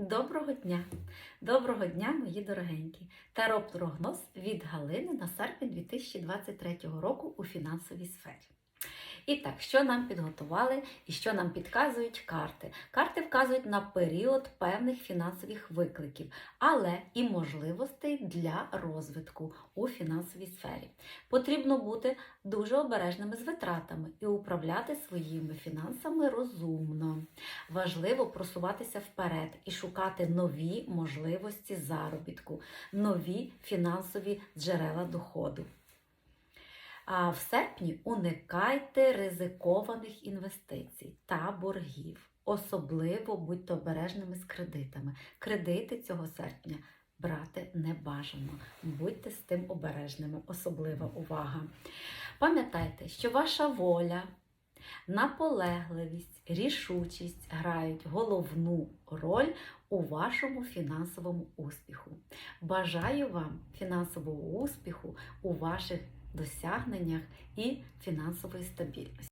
Доброго дня! Доброго дня, мої дорогенькі! Таро-прогноз від Галини на серпень 2023 року у фінансовій сфері. І так, що нам підготували і що нам підказують карти? Карти вказують на період певних фінансових викликів, але і можливостей для розвитку у фінансовій сфері. Потрібно бути дуже обережними з витратами і управляти своїми фінансами розумно. Важливо просуватися вперед і шукати нові можливості заробітку, нові фінансові джерела доходу. А в серпні уникайте ризикованих інвестицій та боргів. Особливо будьте обережними з кредитами. Кредити цього серпня брати не бажано. Будьте з тим обережними, особлива увага. Пам'ятайте, що ваша воля, наполегливість, рішучість грають головну роль у вашому фінансовому успіху. Бажаю вам фінансового успіху у ваших досягненнях і фінансової стабільності.